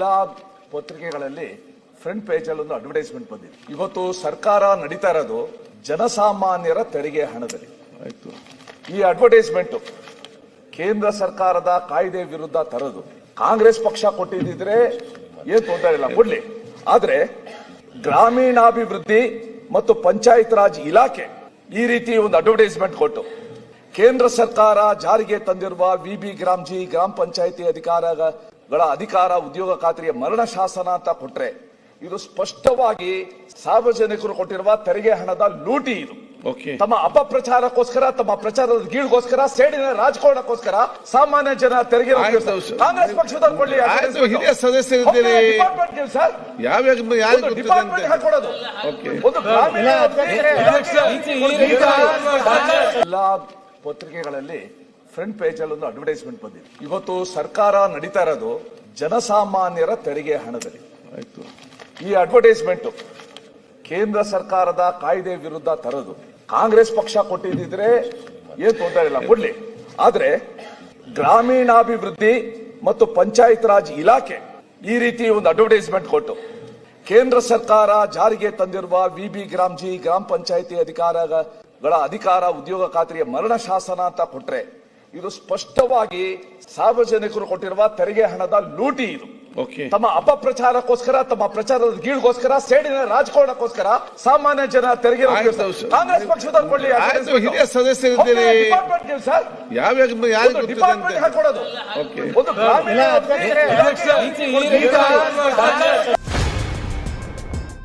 ಎಲ್ಲಾ ಪತ್ರಿಕೆಗಳಲ್ಲಿ front page ಅಲ್ಲಿ ಒಂದು ಅಡ್ವರ್ಟೈಸ್ಮೆಂಟ್ ಬಂದಿದೆ. ಇವತ್ತು ಸರ್ಕಾರ ನಡೀತಾ ಇರೋದು ಜನಸಾಮಾನ್ಯರ ತೆರಿಗೆ ಹಣದಲ್ಲಿ. ಆಯ್ತು. ಈ ಅಡ್ವರ್ಟೈಸ್ಮೆಂಟ್ ಕೇಂದ್ರ ಸರ್ಕಾರದ ಕಾಯ್ದೆ ವಿರುದ್ಧ ತರದು ಕಾಂಗ್ರೆಸ್ ಪಕ್ಷ ಕೊಟ್ಟಿದ್ದಿದ್ರೆ ಏನ್ ತೊಂದರೆ ಇಲ್ಲ ಕೊಡ್ಲಿ. ಆದ್ರೆ ಗ್ರಾಮೀಣಾಭಿವೃದ್ಧಿ ಮತ್ತು ಪಂಚಾಯತ್ ರಾಜ್ ಇಲಾಖೆ ಈ ರೀತಿ ಒಂದು ಅಡ್ವರ್ಟೈಸ್ಮೆಂಟ್ ಕೊಟ್ಟು ಕೇಂದ್ರ ಸರ್ಕಾರ ಜಾರಿಗೆ ತಂದಿರುವ ವಿಬಿ ಗ್ರಾಮ್ ಜಿ ಗ್ರಾಮ ಪಂಚಾಯತಿ ಅಧಿಕಾರಗಳ ಅಧಿಕಾರ ಉದ್ಯೋಗ ಖಾತ್ರಿಯ ಮರಣ ಶಾಸನ ಅಂತ ಕೊಟ್ರೆ ಇದು ಸ್ಪಷ್ಟವಾಗಿ ಸಾರ್ವಜನಿಕರು ಕೊಟ್ಟಿರುವ ತೆರಿಗೆ ಹಣದ ಲೂಟಿ ಇದು. ಓಕೆ ತಮ್ಮ ಅಪಪ್ರಚಾರಕ್ಕೋಸ್ಕರ ತಮ್ಮ ಪ್ರಚಾರದ ಗೀಳ್ಗೋಸ್ಕರ ಸೇಡಿನ ರಾಜಕಾರಣಕ್ಕೋಸ್ಕರ ಸಾಮಾನ್ಯ ಜನ ತೆರಿಗೆ ಕಾಂಗ್ರೆಸ್ ಪಕ್ಷದವ್ರು ಕೊಡ್ಲಿ ಹಿರಿಯ ಸದಸ್ಯರಿದ್ದೀರಿ. ಡಿಪಾರ್ಟ್ಮೆಂಟ್ ಸರ್ ಯಾವ ಡಿಪಾರ್ಟ್ಮೆಂಟ್ ಹಾಕೊಡೋದು. ಒಂದು ಗ್ರಾಮೀಣ ಪತ್ರಿಕೆಗಳಲ್ಲಿ ಫ್ರಂಟ್ ಪೇಜಲ್ಲಿ ಒಂದು ಅಡ್ವರ್ಟೈಸ್ಮೆಂಟ್ ಬಂದಿದೆ. ಇವತ್ತು ಸರ್ಕಾರ ನಡೀತಾ ಇರೋದು ಜನಸಾಮಾನ್ಯರ ತೆರಿಗೆ ಹಣದಲ್ಲಿ. ಆಯ್ತು. ಈ ಅಡ್ವರ್ಟೈಸ್ಮೆಂಟ್ ಕೇಂದ್ರ ಸರ್ಕಾರದ ಕಾಯ್ದೆ ವಿರುದ್ಧ ತರದು ಕಾಂಗ್ರೆಸ್ ಪಕ್ಷ ಕೊಟ್ಟಿದ್ದಿದ್ರೆ ಏನ್ ತೊಂದರೆ ಇಲ್ಲ ಕೊಡ್ಲಿ. ಆದ್ರೆ ಗ್ರಾಮೀಣಾಭಿವೃದ್ಧಿ ಮತ್ತು ಪಂಚಾಯತ್ ರಾಜ್ ಇಲಾಖೆ ಈ ರೀತಿ ಒಂದು ಅಡ್ವರ್ಟೈಸ್ಮೆಂಟ್ ಕೊಟ್ಟು ಕೇಂದ್ರ ಸರ್ಕಾರ ಜಾರಿಗೆ ತಂದಿರುವ ವಿಬಿ ಗ್ರಾಮ್ ಜಿ ಗ್ರಾಮ ಪಂಚಾಯತಿ ಅಧಿಕಾರಗಳ ಅಧಿಕಾರ ಉದ್ಯೋಗ ಖಾತ್ರಿಯ ಮರಣ ಶಾಸನ ಅಂತ ಕೊಟ್ರೆ ಇದು ಸ್ಪಷ್ಟವಾಗಿ ಸಾರ್ವಜನಿಕರು ಕೊಟ್ಟಿರುವ ತೆರಿಗೆ ಹಣದ ಲೂಟಿ ಇದು. ಓಕೆ ತಮ್ಮ ಅಪಪ್ರಚಾರಕ್ಕೋಸ್ಕರ ತಮ್ಮ ಪ್ರಚಾರದ ಗೀಳ್ಗೋಸ್ಕರ ಸೇಡಿನ ರಾಜಕಾರಣಕ್ಕೋಸ್ಕರ ಸಾಮಾನ್ಯ ಜನ ತೆರಿಗೆ ಕಾಂಗ್ರೆಸ್ ಪಕ್ಷದವ್ರು ಕೊಡ್ಲಿ ಆಯ್ತು, ಹಿರಿಯ ಸದಸ್ಯರಿದ್ದೀರಿ. ಸರ್ ಯಾವ ಡಿಪಾರ್ಟ್ಮೆಂಟ್ ಹಾಕೊಡೋದು. ಓಕೆ ಒಂದು ಗ್ರಾಮೀಣ